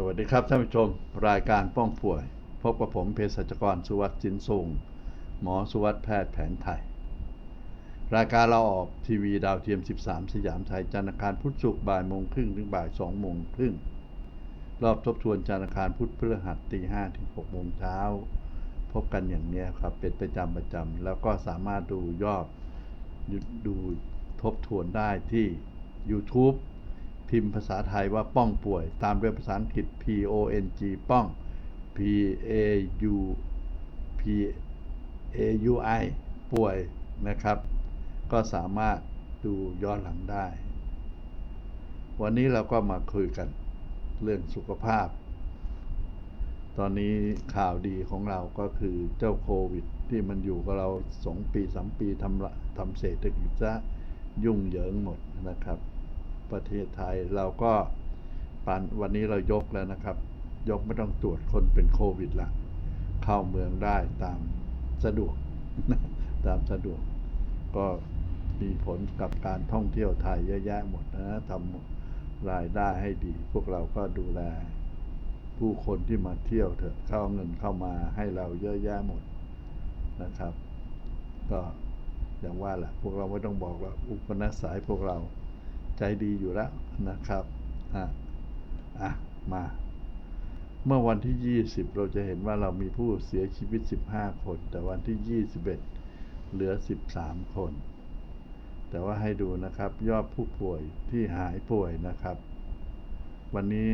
สวัสดีครับท่านผู้ชมรายการป้องป่วย พบกับผมเภสัชกรสุวัสดิ์จินทรงหมอสุวัสดิ์แพทย์แผนไทย รายการเราออกทีวีดาวเทียม 13 สยามไทยจันทร์อังคารพุธศุกร์บ่ายโมงครึ่งถึงบ่ายสองโมงครึ่งรอบทบทวนจันทร์อังคารพุธพฤหัสตีห้าถึงหกโมงเช้าพบกันอย่างนี้ครับเป็นประจำประจำแล้วก็สามารถดูยอดดูทบทวนได้ที่ YouTube พิมพ์ภาษาไทยว่าป้องป่วย ตามด้วยภาษาอังกฤษ P O N G ป้อง P A U P A U I ป่วยนะครับ ก็สามารถดูย้อนหลังได้ วันนี้เราก็มาคุยกันเรื่องสุขภาพ ตอนนี้ข่าวดีของเราก็คือเจ้าโควิด ที่มันอยู่กับเราสองปีสามปีทำละทำเศรษฐกิจซะยุ่งเหยิงหมดนะครับ ประเทศไทยเราก็ปันวันนี้เรายกแล้วนะครับ ยกไม่ต้องตรวจคนเป็นโควิดละเข้าเมืองได้ตามสะดวกตามสะดวก ก็มีผลกับการท่องเที่ยวไทยเยอะแยะหมดนะทำรายได้ให้ดี พวกเราก็ดูแล ผู้คนที่มาเที่ยวเถอะเข้าเงินเข้ามาให้เราเยอะแยะหมดนะครับ ก็อย่างว่าแหละพวกเราไม่ต้องบอกว่าอุปนัสสายพวกเรา ใจดีอยู่แล้วนะครับอะอะมา เมื่อวันที่ 20 เราจะเห็นว่าเรามีผู้เสียชีวิต 15 คน แต่วันที่ 21 เหลือ 13 คน แต่ว่าให้ดูนะครับ ยอดผู้ป่วยที่หายป่วยนะครับ วันนี้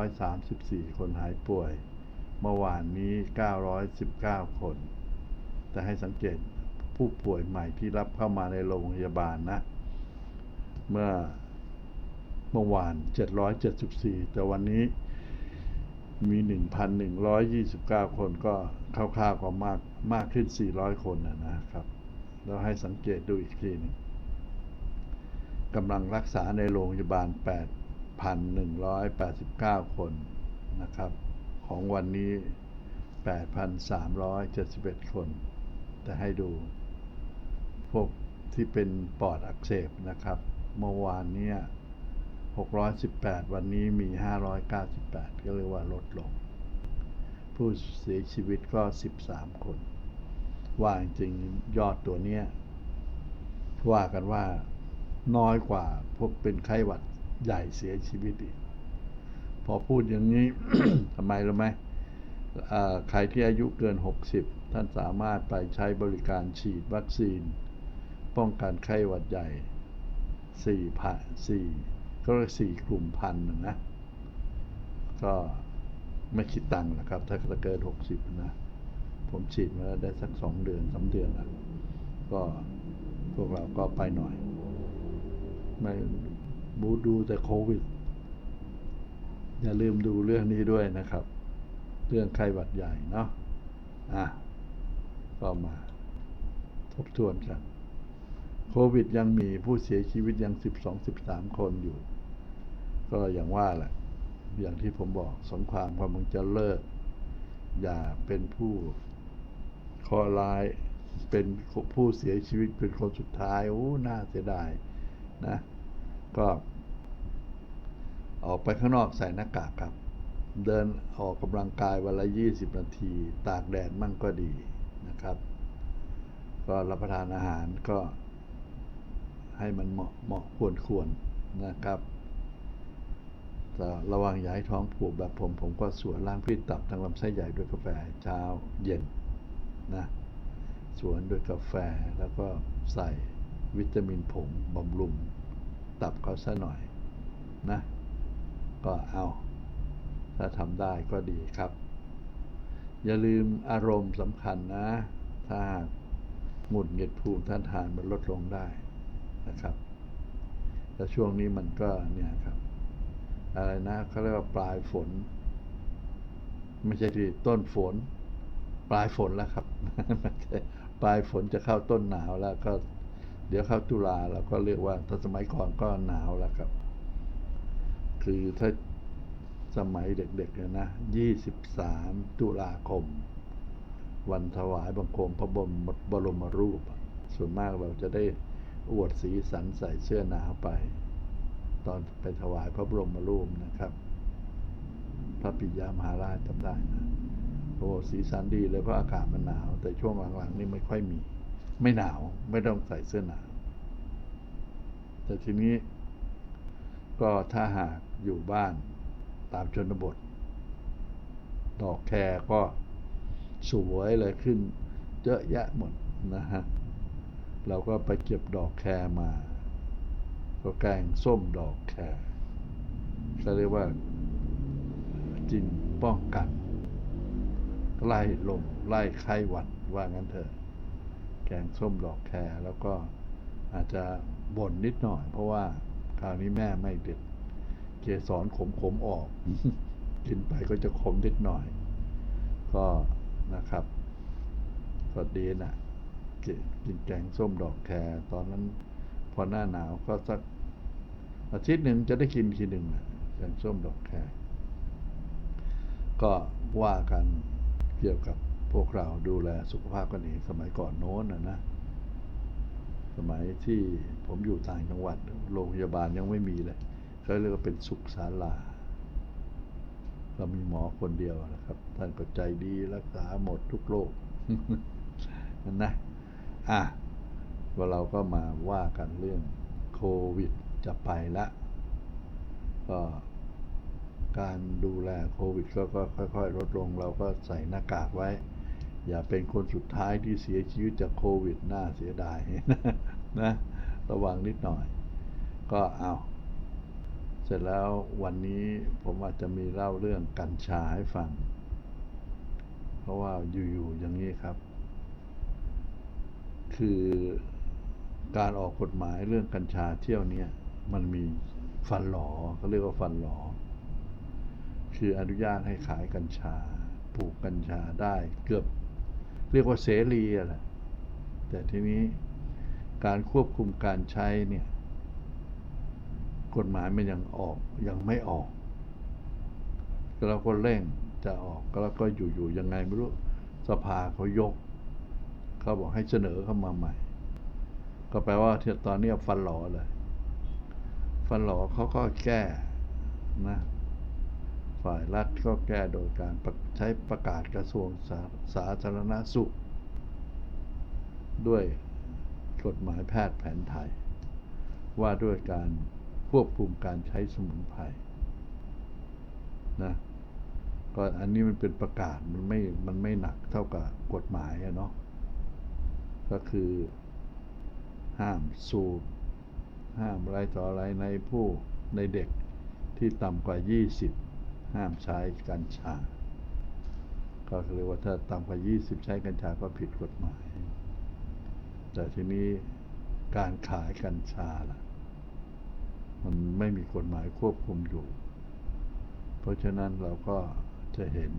934 คนหายป่วย เมื่อวานนี้ 919 คน แต่ให้สังเกตผู้ป่วยใหม่ที่รับเข้ามาในโรงพยาบาลนะ เมื่อเมื่อวาน 774 แต่วันนี้มี 1,129 คนก็คร่าวๆก็มากมากขึ้น 400 คนนะครับ แล้วให้สังเกตดูอีกทีหนึงกำลังรักษาในโรงพยาบาล 8,189 คนนะครับ ของวันนี้ 8,371 คน แต่ให้ดู พวกที่เป็นปอดอักเสบนะครับ เมื่อวานเนี่ย618 วันนี้มี 598 ก็เรียกว่าลดลง ผู้เสียชีวิตก็ 13 คน ว่าจริงๆยอดตัวเนี้ยว่ากันว่าน้อยกว่าพวกเป็นไข้หวัดใหญ่เสียชีวิตอีก พอพูดอย่างนี้ ทำไมรู้ไหมใครที่อายุเกิน 60 ท่านสามารถไปใช้บริการฉีดวัคซีน ป้องกันไข้หวัดใหญ่ สี่พันสี่ก็เรียกสี่กลุ่มพันนะนะก็ไม่คิดตังค์นะครับ ถ้าเกิน60นะ ผมฉีดมาแล้วได้สักสองเดือนสามเดือนแล้วก็พวกเราก็ไปหน่อย ไม่บูดูแต่โควิด อย่าลืมดูเรื่องนี้ด้วยนะครับ เรื่องไข้หวัดใหญ่เนาะอะก็มาทบทวนกัน โควิดยังมีผู้เสียชีวิตยัง 12-13 คนอยู่ ก็อย่างว่าแหละ อย่างที่ผมบอกสงครามกำลังจะเลิก อย่าเป็นผู้ข้อร้ายเป็นผู้เสียชีวิตเป็นคนสุดท้าย โอ้ น่าเสียดายนะ ก็ ออกไปข้างนอกใส่หน้ากากครับ เดินออกกำลังกายวันละ 20 นาที ตากแดดมั่งก็ดีนะครับ ก็รับประทานอาหารก็ ให้มันเหมาะเหมาะควรควรนะครับแต่ระวังอย่าให้ท้องผูกแบบผม ผมก็สวนล้างพิษตับทางลำไส้ใหญ่ด้วยกาแฟเช้าเย็นนะสวนด้วยกาแฟแล้วก็ใส่วิตามินผงบำรุงตับเขาซะหน่อยนะ ก็เอา ถ้าทำได้ก็ดีครับ อย่าลืมอารมณ์สำคัญนะ ถ้าหงุดหงิดภูมิท่านทานมันลดลงได้ นะครับแต่ช่วงนี้มันก็เนี่ยครับ อะไรนะเขาเรียกว่าปลายฝน ไม่ใช่ที่ต้นฝน ปลายฝนแล้วครับไม่ใช่ปลายฝนจะเข้าต้นหนาวแล้วก็เดี๋ยวเข้าตุลาแล้วก็เรียกว่าถ้าสมัยก่อนก็หนาวแล้วครับ คือถ้าสมัยเด็กๆเนี่ยนะ23ตุลาคม วันถวายบังคมพระบรมบรมรูป ส่วนมากเราจะได้ อวดสีสันใส่เสื้อหนาวไป ตอนไปถวายพระบรมรูปนะครับ พระปิยมหาราชจำได้นะโอ้สีสันดีเลยเพราะอากาศมันหนาว แต่ช่วงหลังๆนี่ไม่ค่อยมี ไม่หนาวไม่ต้องใส่เสื้อหนาว แต่ทีนี้ ก็ถ้าหากอยู่บ้านตามชนบท ดอกแครก็สวยเลยขึ้นเยอะแยะหมดนะฮะ เราก็ไปเก็บดอกแครมา ก็แกงส้มดอกแครเขาเรียกว่าจินป้องกัน ไล่ลมไล่ไข้หวัดว่างั้นเถอะ แกงส้มดอกแครแล้วก็อาจจะบ่นนิดหน่อย เพราะว่าคราวนี้แม่ไม่เด็ด เกสรขมขมๆออก กินไปก็จะขมนิดหน่อย ก็นะครับ ก็ดีนะ กินแกงส้มดอกแครตอนนั้นพอหน้าหนาวก็สักอาทิตย์หนึ่งจะได้กินทีหนึ่งนะแกงส้มดอกแครก็ว่ากันเกี่ยวกับพวกเราดูแลสุขภาพกันเองสมัยก่อนโน้นนะนะ สมัยที่ผมอยู่ต่างจังหวัด โรงพยาบาลยังไม่มีเลยเขาเรียกว่าเป็นสุขศาลาเรามีหมอคนเดียวนะครับ ท่านก็ใจดีรักษาหมดทุกโรคนั่นนะ อะว่าเราก็มาว่ากันเรื่องโควิดจะไปละก็การดูแลโควิดก็ก็ค่อยๆ ลดลงเราก็ใส่หน้ากากไว้ อย่าเป็นคนสุดท้ายที่เสียชีวิตจากโควิดน่าเสียดายนะระวังนิดหน่อย ก็เอาเสร็จแล้ววันนี้ผมอาจจะมีเล่าเรื่องกัญชาให้ฟัง เพราะว่าอยู่ๆอย่างนี้ครับ คือการออกกฎหมายเรื่องกัญชาเที่ยวเนี้ยมันมีฟันหลอเขาเรียกว่าฟันหลอ คืออนุญาตให้ขายกัญชาปลูกกัญชาได้เกือบเรียกว่าเสรีแหละแต่ทีนี้การควบคุมการใช้เนี่ย กฎหมายมันยังออกยังไม่ออกเราก็เร่งจะออกแล้วก็อยู่ๆยังไงไม่รู้สภาเขายก เขาบอกให้เสนอเข้ามาใหม่ ก็แปลว่าที่ตอนนี้ฟันหลอเลย ฟันหลอเขาก็แก้นะฝ่ายรัฐก็แก้โดยการรใช้ประกาศกระทรวงสาสาธารณสุข ด้วยกฎหมายแพทย์แผนไทย ว่าด้วยการควบคุมการใช้สมุนไพรนะก็อันนี้มันเป็นประกาศมันไม่มันไม่หนักเท่ากับกฎหมายอะเนาะ ก็คือ ห้ามสูบห้ามอะไรต่ออะไรในผู้ในเด็กที่ต่ำกว่า 20 ห้ามใช้กัญชา ก็เรียกว่าถ้าต่ำกว่า 20 ใช้กัญชาก็ผิดกฎหมาย แต่ทีนี้การขายกัญชาล่ะ มันไม่มีกฎหมายควบคุมอยู่ เพราะฉะนั้นเราก็จะเห็น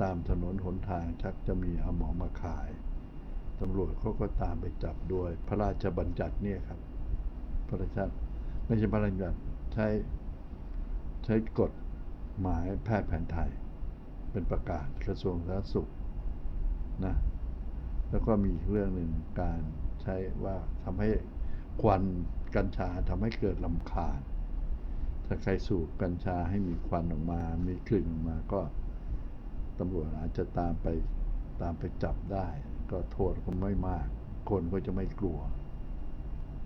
ตามถนนหนทางชักจะมีเอาหมอมาขาย ตำรวจเขาก็ตามไปจับด้วยพระราชบัญญัติเนี่ยครับ พระราชไม่ใช่พระราชบัญญัติใช้ใช้กฎหมายแพทย์แผนไทย เป็นประกาศกระทรวงสาธารณสุขนะแล้วก็มีเรื่องหนึ่งการใช้ว่าทำให้ควันกัญชาทำให้เกิดลำคาญถ้าใครสูบกัญชาให้มีควันออกมา มีกลิ่นออกมาก็ตำรวจอาจจะตามไปตามไปจับได้ก็โทษก็ไม่มาก คนก็จะไม่กลัว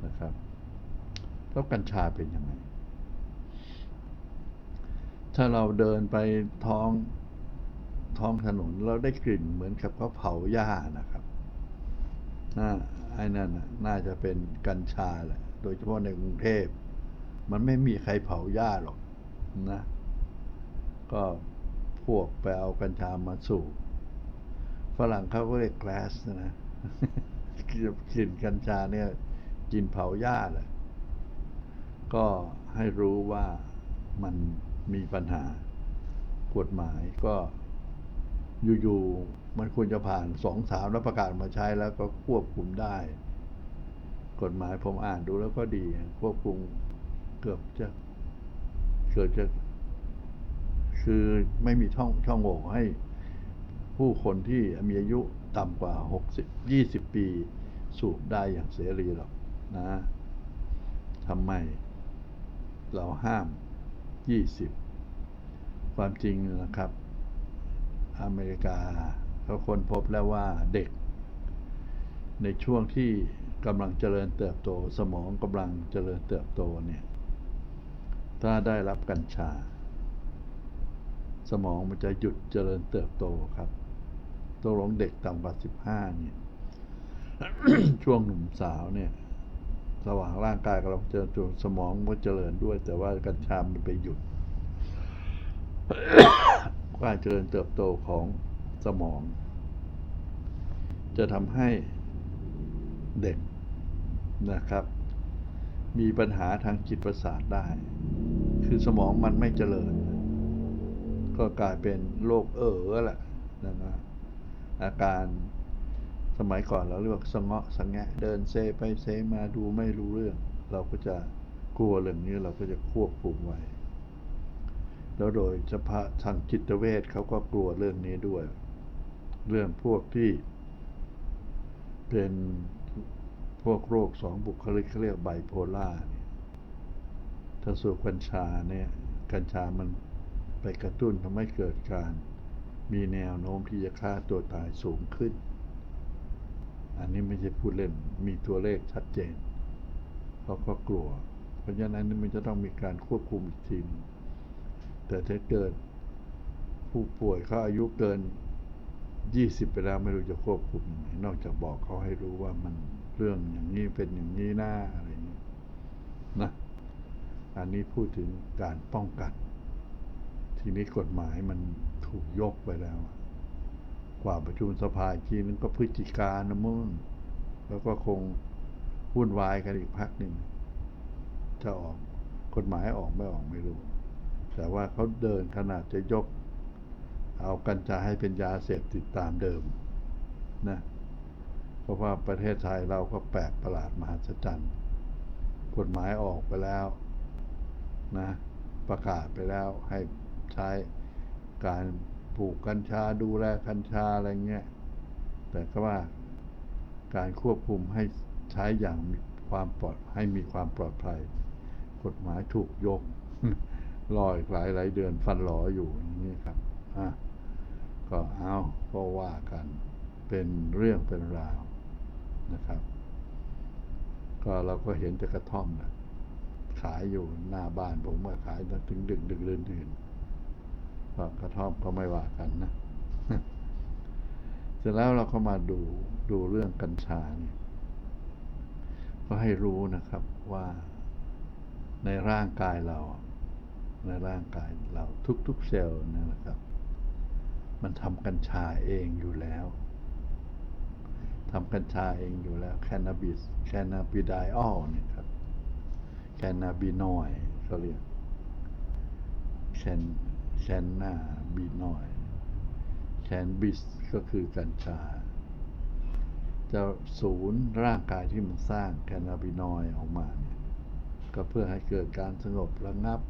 นะครับ แล้วกัญชาเป็นยังไง ถ้าเราเดินไปท้องท้องถนนเราได้กลิ่นเหมือนกับเขาเผาหญ้านะครับน่าไอ้นั่นน่ะน่าจะเป็นกัญชาแหละ โดยเฉพาะในกรุงเทพ มันไม่มีใครเผาหญ้าหรอกนะ ก็พวกไปเอากัญชามาสูบ ฝรั่งเขาก็เรียกแกลสนะกลิ่นกัญชาเนี่ยกลินเผาหญ้าแหละก็ให้รู้ว่ามันมีปัญหากฎหมายก็อยู่ๆมันควรจะผ่านสองสามแล้วประกาศมาใช้แล้วก็ควบคุมได้ กฎหมายผมอ่านดูแล้วก็ดี ควบคุมเกือบจะเกือบจะ คือไม่มีช่องช่องโหว่ให้ ผู้คนที่มีอายุต่ำกว่าหกสิบยี่สิบปีสูบได้อย่างเสรีหรอกนะทำไม เราห้ามยี่สิบคความจริงนะครับ อเมริกาเขาค้นพบแล้วว่าเด็ก ในช่วงที่กำลังเจริญเติบโต สมองกำลังเจริญเติบโตเนี่ย ถ้าได้รับกัญชา สมองมันจะหยุดเจริญเติบโตครับ ตัวลงเด็กต่ำกว่า15เนี่ย ช่วงหนุ่มสาวเนี่ย ระหว่างร่างกายกำลังเจริญสมองมันก็เจริญด้วย แต่ว่ากัญชามันไปหยุดการเจริญเติบโตของสมอง จะทำให้เด็กนะครับ มีปัญหาทางจิตประสาทได้ คือสมองมันไม่เจริญ ก็กลายเป็นโรคเออแหละนะครับ อาการสมัยก่อนเราเรียกว่าสงเงาะสงแงะเดินเซไปเซมาดูไม่รู้เรื่อง เราก็จะกลัวเรื่องนี้เราก็จะควบคุมไว้ แล้วโดยเฉพาะทางจิตเวชเขาก็กลัวเรื่องนี้ด้วย เรื่องพวกที่ เป็นพวกโรคสองบุคลิกเขาเรียกไบโพล่าเนี่ยถ้าสูบกัญชาเนี่ย กัญชามันไปกระตุ้นทำให้เกิดการ มีแนวโน้มที่จะฆ่าตัวตายสูงขึ้น อันนี้ไม่ใช่พูดเล่น มีตัวเลขชัดเจนเขาก็กลัว เพราะฉะนั้นนี่มันจะต้องมีการควบคุมอีกทีนึงแต่ถ้าเกิดผู้ป่วยเขาอายุเกิน 20 ไปแล้วไม่รู้จะควบคุมยังไงนอกจากบอกเขาให้รู้ว่ามันเรื่องอย่างนี้เป็นอย่างนี้หน้าอะไรอย่างนี้นะ อันนี้พูดถึงการป้องกัน ทีนี้กฎหมายมัน ถูกยกไปแล้ว กว่าประชุมสภาอีกทีนึงก็พฤศจิการนะมึงแล้วก็คงวุ่นวายกันอีกพักหนึ่งจะออกกฎหมายออกไม่ออกไม่รู้ แต่ว่าเขาเดินขนาดจะยก เอากัญชาให้เป็นยาเสพติดตามเดิมนะเพราะว่าประเทศไทยเราก็แปลกประหลาดมหัศจรรย์กฎหมายออกไปแล้วนะประกาศไปแล้วให้ใช้ การปลูกกัญชาดูแลกัญชาอะไรเงี้ย แต่ก็ว่าการควบคุมให้ใช้อย่างมีความปลอดให้มีความปลอดภัย กฎหมายถูกยกรออีกหลายหลายเดือนฟันหลออยู่อย่างนี้ครับอะก็เอาก็ว่ากันเป็นเรื่องเป็นราวนะครับ ก็เราก็เห็นแต่กระท่อมนะขายอยู่หน้าบ้านผมก็ขายถึงดึกดึกเดินเดื่น ก็กระท่อมก็ไม่ว่ากันนะ เสร็จแล้วเราก็มาดูดูเรื่องกัญชาเนี่ย ก็ให้รู้นะครับว่าในร่างกายเรา ในร่างกายเราทุกๆเซลล์นะครับ มันทำกัญชาเองอยู่แล้วทำกัญชาเองอยู่แล้วแคนาบิสแคนาบิไดออลเนี่ยครับแคนาบินอยเขาเรียกแคน แคนนาบินอยแคนบิสก็คือกัญชา จะศูนย์ร่างกายที่มันสร้างแคนาบินอยออกมาเนี่ย ก็เพื่อให้เกิดการสงบระงับ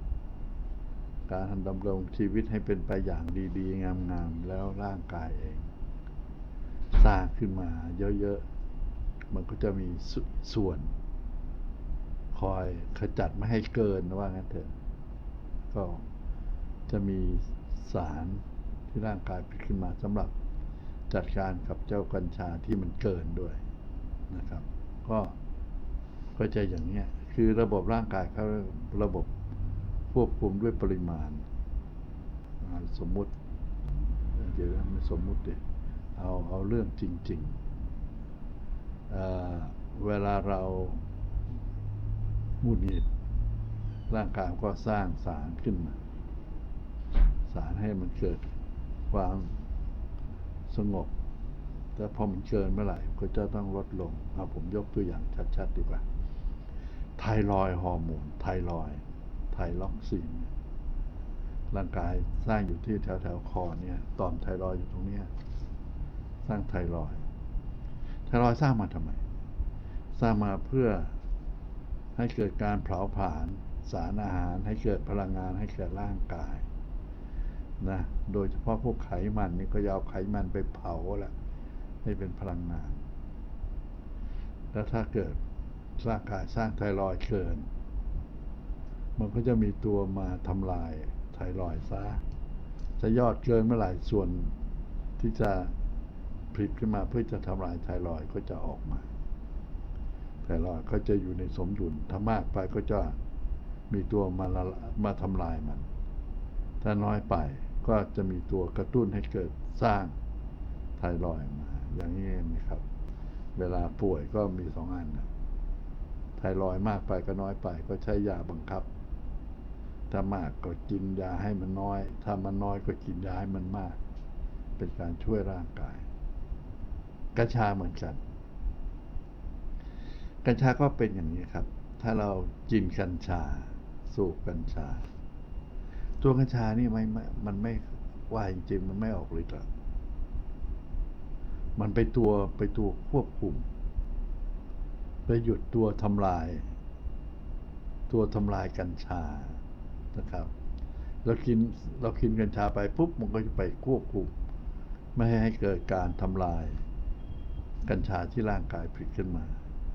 การดำรงชีวิตให้เป็นไปอย่างดี ๆ งามๆ แล้วร่างกายเอง สร้างขึ้นมาเยอะ ๆ มันก็จะมีสส่วน คอยขจัดไม่ให้เกินว่างั้นเถอะก็ จะมีสารที่ร่างกายผลิตขึ้นมาสำหรับจัดการกับเจ้ากัญชาที่มันเกินด้วยนะครับ ก็ก็จะอย่างนี้คือระบบร่างกายเขาระบบควบคุมด้วยปริมาณ สมมุติเดี๋ยวไม่สมมุติเดี๋ยเอาเอาเรื่องจริงๆเเวลาเรามุนหิดร่างกายก็สร้างสารขึ้นมา สารให้มันเกิดความสงบ แต่พอมันเกินเมื่อไหร่ก็จะต้องลดลงเอาผมยกตัวอย่างชัดๆดีกว่า ไทรอยฮอร์โมน ไทรอย ไทล็อกซีน ร่างกายสร้างอยู่ที่แถวๆคอเนี่ยต่อมไทรอยอยู่ตรงเนี้ยสร้างไทรอย ไทรอยสร้างมาทำไม สร้างมาเพื่อให้เกิดการเผาผลาญสารอาหารให้เกิดพลังงานให้แก่ร่างกาย นะโดยเฉพาะพวกไขมันนี่ก็จะเอาไขมันไปเผาแหละให้เป็นพลังงาน แล้วถ้าเกิดร่างกายสร้างไทรอยเกิน มันก็จะมีตัวมาทำลายไทรอยซะถ้ายอดเกินเมื่อไหร่ส่วนที่จะผลิตขึ้นมาเพื่อจะทำลายไทรอยก็จะออกมาไทรอยก็จะอยู่ในสมดุลถ้ามากไปก็จะมีตัวมาละมาทำลายมัน ถ้าน้อยไป ก็จะมีตัวกระตุ้นให้เกิดสร้างไทรอยมา อย่างนี้นะครับ เวลาป่วยก็มีสองอันนะไทรอยมากไปก็น้อยไปก็ใช้ยาบังคับ ถ้ามากก็กินยาให้มันน้อย ถ้ามันน้อยก็กินยาให้มันมาก เป็นการช่วยร่างกาย กัญชาเหมือนกัน กัญชาก็เป็นอย่างนี้ครับ ถ้าเรากินกัญชา สูบกัญชา ตัวกัญชานี่ไม่ไม่มันไม่ว่าจริงๆมันไม่ออกฤทธิ์อกมันไปตัวไปตัวควบคุม ไปหยุดตัวทำลาย ตัวทำลายกัญชานะครับเรากินเรากินกัญชาไปปุ๊บมันก็จะไปควบคุม ไม่ให้เกิดการทำลาย กัญชาที่ร่างกายผลิตขึ้นมา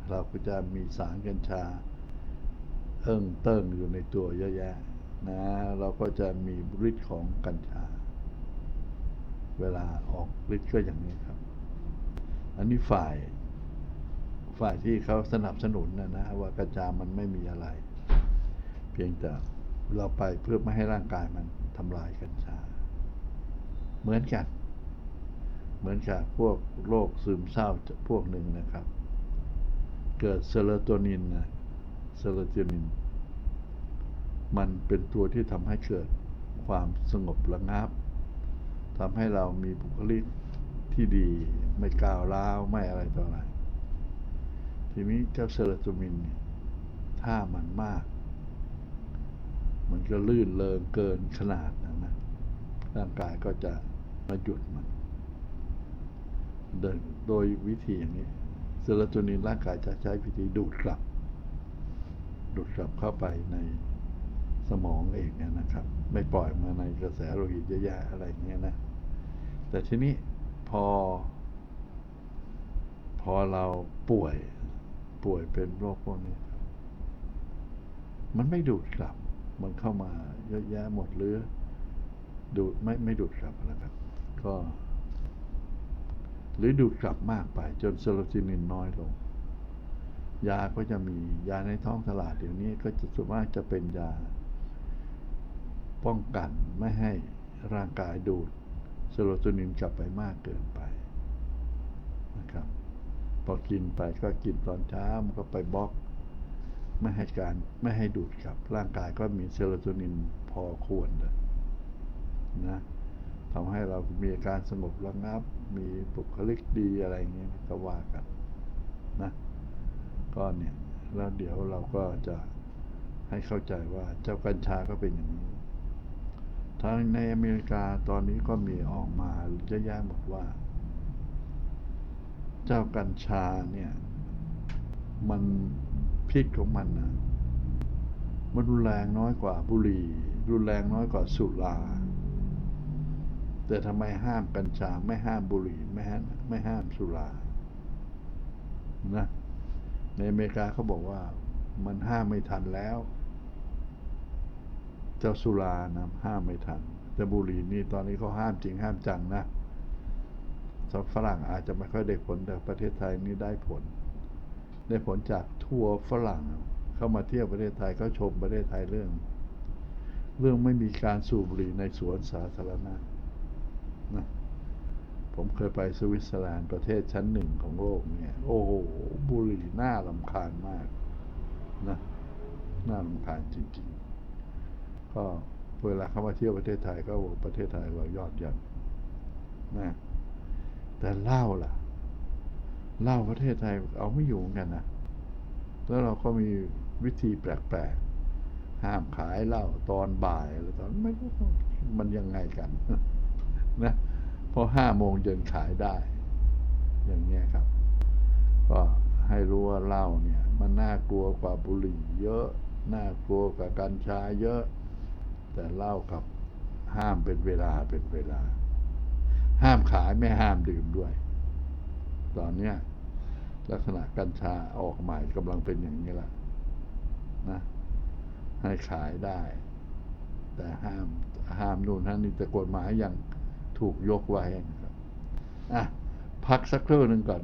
เราก็จะมีสารกัญชา เอิ้งเติ้งอยู่ในตัวเยอะแยะ นะเราก็จะมีฤทธิ์ของกัญชา เวลาออกฤทธิ์ก็อย่างนี้ครับ อันนี้ฝ่ายฝ่ายที่เขาสนับสนุนนะนะว่ากัญชามันไม่มีอะไร เพียงแต่เราไปเพื่อไม่ให้ร่างกายมันทำลายกัญชา เหมือนกัน เหมือนกับพวกโรคซึมเศร้าพวกหนึ่งนะครับ เกิดเซโรโทนินนะเซโรโทนิน มันเป็นตัวที่ทำให้เกิดความสงบระงับทำให้เรามีบุคลิกที่ดีไม่ก้าวร้าวไม่อะไรต่ออะไร ทีนี้เจ้าเซโรโทนินถ้ามันมาก มันก็ลื่นเลิงเกินขนาดนะนะร่างกายก็จะมาหยุดมันโดยโดยวิธีอย่างนี้เซโรโทนินร่างกายจะใช้วิธีดูดกลับ ดูดกลับเข้าไปใน สมองเองเนะครับ ไม่ปล่อยมาในกระแสโลหิตเยอะแยะอะไรเงี้ยนะ แต่ทีนี้พอ พอเราป่วยป่วยเป็นโรคพวกนี้มันไม่ดูดกลับ มันเข้ามาเยอะแยะหมดหรือ ดูดไม่ไม่ดูดกลับแล้วครับ ก็ หรือดูดกลับมากไป จนเซโรโทนินน้อยลง ยาก็จะมียาในท้องตลาดเดี๋ยวนี้ก็จะส่วนมากจะเป็นยา ป้องกันไม่ให้ร่างกายดูดเซโรโทนินกลับไปมากเกินไปนะครับ พอกินไปก็กินตอนเช้ามันก็ไปบล็อก ไม่ให้การไม่ให้ดูดกลับ ร่างกายก็มีเซโรโทนินพอควรเลยนะทำให้เรามีอาการสงบระงับ มีบุคลิกดีอะไรเงี้ยก็ว่ากันนะก็เนี่ยแล้วเดี๋ยวเราก็จะให้เข้าใจว่าเจ้ากัญชาก็เป็นอย่างนี้ ทางในอเมริกาตอนนี้ก็มีออกมาเยอะแยะหมดว่า เจ้ากัญชาเนี่ย มันพิษของมันนะมันรุนแรงน้อยกว่าบุหรี่ รุนแรงน้อยกว่าสุราแต่ทำไมห้ามกัญชาไม่ห้ามบุหรี่ไม่ห้ามไม่ห้ามสุรานะในอเมริกาเขาบอกว่ามันห้ามไม่ทันแล้ว เจ้าสุรานะห้ามไม่ทันแต่บุหรี่นี่ตอนนี้เขาห้ามจริงห้ามจังนะสำหรับฝรั่งอาจจะไม่ค่อยได้ผลแต่ประเทศไทยนี่ได้ผล ได้ผลจากทัวร์ฝรั่ง เข้ามาเที่ยวประเทศไทยเขาชมประเทศไทยเรื่อง เรื่องไม่มีการสูบบุหรี่ในสวนสาธารณะนะผมเคยไปสวิตเซอร์แลนด์ประเทศชั้นหนึ่งของโลกเนี่ย โอ้โหบุหรี่น่าลำคาญมากนะน่าลำคาญจริงๆ ก็เวลาเขามาเที่ยวประเทศไทยก็บอกประเทศไทยว่ายอดเยี่ยมนะแต่เหล้าล่ะเหล้าประเทศไทยเอาไม่อยู่กันนะแล้วเราก็มีวิธีแปลกๆห้ามขายเหล้าตอนบ่ายหรือตอนไม่รู้มันยังไงกันนะพอห้าโมงเย็นขายได้ อย่างเงี้ยครับ ก็ให้รู้ว่าเหล้าเนี่ย มันน่ากลัวกว่าบุหรี่เยอะ น่ากลัวกว่ากัญชาเยอะ แต่เหล้ากับห้ามเป็นเวลาเป็นเวลา ห้ามขายไม่ห้ามดื่มด้วย ตอนเนี้ยลักษณะกัญชาออกใหม่กำลังเป็นอย่างนี้แหละนะให้ขายได้ แต่ห้ามห้ามนู่นห้ามนี่แต่กฎหมายยังถูกยกไว้นะครับอะพักสักครู่หนึ่งก่อน